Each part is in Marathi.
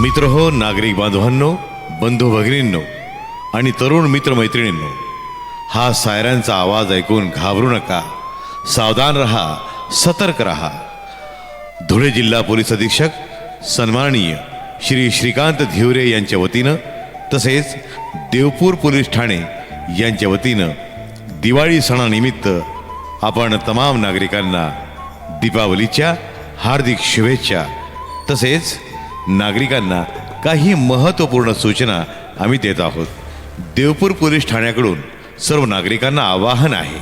मित्र हो नागरिक बांधवांनो बंधू भगिनींनो आणि तरुण मित्रमैत्रिणींनो हा सायऱ्यांचा आवाज ऐकून घाबरू नका. सावधान रहा सतर्क रहा. धुळे जिल्हा पोलीस अधीक्षक सन्माननीय श्री श्रीकांत धिवरे यांच्या वतीनं तसेच देवपूर पोलीस ठाणे यांच्या वतीनं दिवाळी सणानिमित्त आपण तमाम नागरिकांना दीपावलीच्या हार्दिक शुभेच्छा तसेच नागरिकांना काही महत्त्वपूर्ण सूचना आम्ही देत आहोत. देवपूर पोलीस ठाण्याकडून सर्व नागरिकांना आवाहन आहे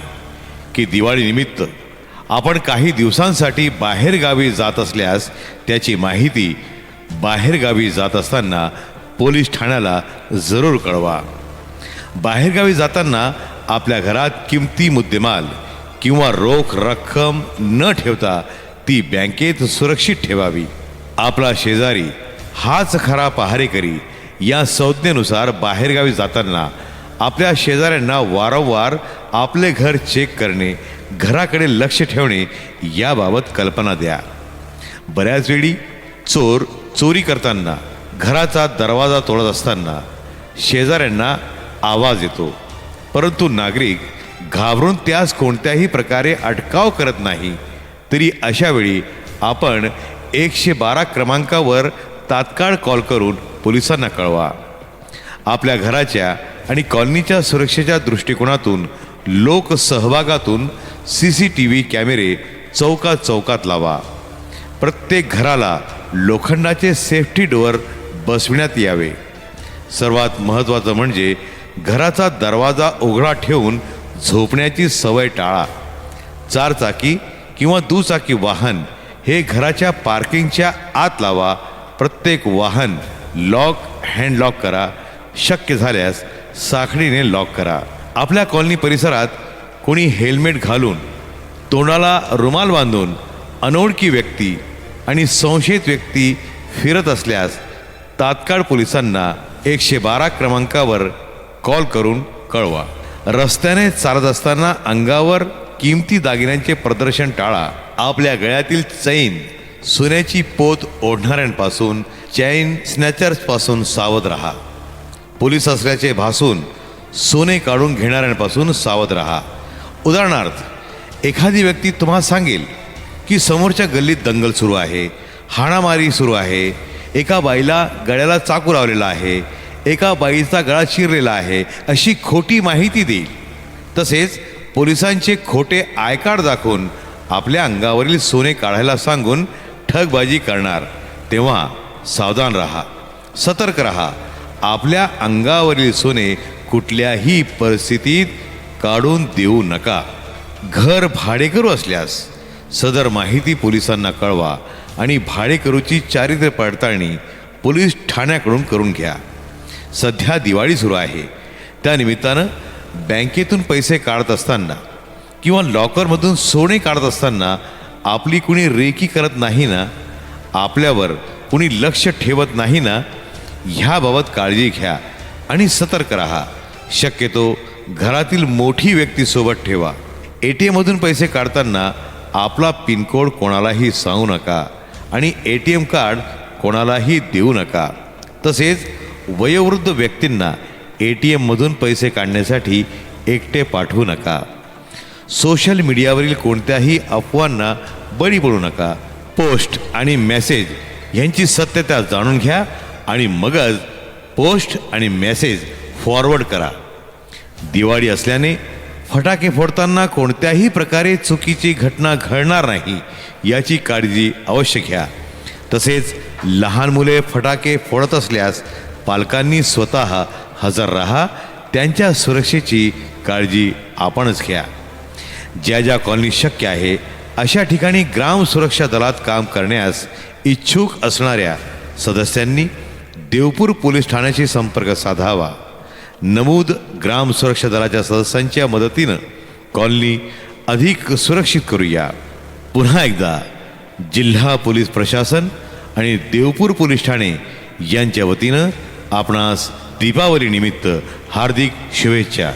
की दिवाळीनिमित्त आपण काही दिवसांसाठी बाहेरगावी जात असल्यास त्याची माहिती बाहेरगावी जात असताना पोलीस ठाण्याला जरूर कळवा. बाहेरगावी जाताना आपल्या घरात किमती मुद्देमाल किंवा रोख रक्कम न ठेवता ती बँकेत सुरक्षित ठेवावी. आपला शेजारी हाच खरा पहारेकरी या संज्ञेनुसार बाहेरगावी जाताना आपल्या शेजाऱ्यांना वारंवार आपले घर चेक करणे घराकडे लक्ष ठेवणे याबाबत कल्पना द्या. बऱ्याच वेळी चोर चोरी करताना घराचा दरवाजा तोडत असताना शेजाऱ्यांना आवाज येतो. परंतु नागरिक घाबरून त्यास कोणत्याही प्रकारे अटकाव करत नाही. तरी अशावेळी आपण एकशे बारा क्रमांकावर तात्काळ कॉल करून पोलिसांना कळवा. आपल्या घराच्या आणि कॉलनीच्या सुरक्षेच्या दृष्टिकोनातून लोकसहभागातून सी सी टी व्ही कॅमेरे चौकात चौकात लावा. प्रत्येक घराला लोखंडाचे सेफ्टी डोअर बसविण्यात यावे. सर्वात महत्त्वाचं म्हणजे घराचा दरवाजा उघडा ठेवून झोपण्याची सवय टाळा. चारचाकी किंवा दुचाकी वाहन हे घराच्या पार्किंगच्या आत लावा. प्रत्येक वाहन लॉक हँडलॉक करा. शक्य झाल्यास साखळीने लॉक करा. आपल्या कॉलनी परिसरात कोणी हेल्मेट घालून तोंडाला रुमाल बांधून अनोळखी व्यक्ती आणि संशयित व्यक्ती फिरत असल्यास तात्काळ पोलिसांना एकशे बारा क्रमांकावर कॉल करून कळवा. रस्त्याने चालत असताना अंगावर किमती दागिन्यांचे प्रदर्शन टाळा. आपल्या गळ्यातील चैन सोन्याची पोत ओढणाऱ्यांपासून चैन स्नॅचर्सपासून सावध राहा. पोलीस असल्याचे भासून सोने काढून घेणाऱ्यांपासून सावध राहा. उदाहरणार्थ एखादी व्यक्ती तुम्हाला सांगेल की समोरच्या गल्लीत दंगल सुरू आहे हाणामारी सुरू आहे एका बाईला गळ्याला चाकू लावलेला आहे एका बाईचा गळा चिरलेला आहे अशी खोटी माहिती देईल. तसेच पोलिसांचे खोटे आयकार दाखवून आपल्या अंगावरील सोने काढायला सांगून ठगबाजी करणार. तेव्हा सावधान राहा सतर्क राहा. आपल्या अंगावरील सोने कुठल्याही परिस्थितीत काढून देऊ नका. घर भाडेकरू असल्यास सदर माहिती पोलिसांना कळवा आणि भाडेकरूची चारित्र्य पडताळणी पोलीस ठाण्याकडून करून घ्या. सध्या दिवाळी सुरू आहे. त्यानिमित्तानं बँकेतून पैसे काढत असताना किंवा लॉकरमधून सोने काढत असताना आपली कुणी रेकी करत नाही ना आपल्यावर कुणी लक्ष ठेवत नाही ना ह्याबाबत काळजी घ्या आणि सतर्क राहा. शक्यतो घरातील मोठी व्यक्ती सोबत ठेवा. ए टी एममधून पैसे काढताना आपला पिनकोड कोणालाही सांगू नका आणि ए टी एम कार्ड कोणालाही देऊ नका. तसेच वयोवृद्ध व्यक्तींना ए टी एममधून पैसे काढण्यासाठी एकटे पाठवू नका. सोशल मीडियावरील कोणत्याही अफवांना बळी पडू नका. पोस्ट आणि मेसेज यांची सत्यता जाणून घ्या आणि मगच पोस्ट आणि मेसेज फॉरवर्ड करा. दिवाळी असल्याने फटाके फोडताना कोणत्याही प्रकारे चुकीची घटना घडणार नाही याची काळजी अवश्य घ्या. तसेच लहान मुले फटाके फोडत असल्यास पालकांनी स्वतः हजर राहा त्यांच्या सुरक्षेची काळजी आपणच घ्या. ज्या ज्या कॉलनी शक्य आहे अशा ठिकाणी ग्राम सुरक्षा दलात काम करण्यास इच्छुक असणाऱ्या सदस्यांनी देवपूर पोलीस ठाण्याशी संपर्क साधावा. नमूद ग्राम सुरक्षा दलाच्या सदस्यांच्या मदतीनं कॉलनी अधिक सुरक्षित करूया. पुन्हा एकदा जिल्हा पोलीस प्रशासन आणि देवपूर पोलीस ठाणे यांच्या वतीनं आपणास दीपावली निमित्त हार्दिक शुभेच्छा.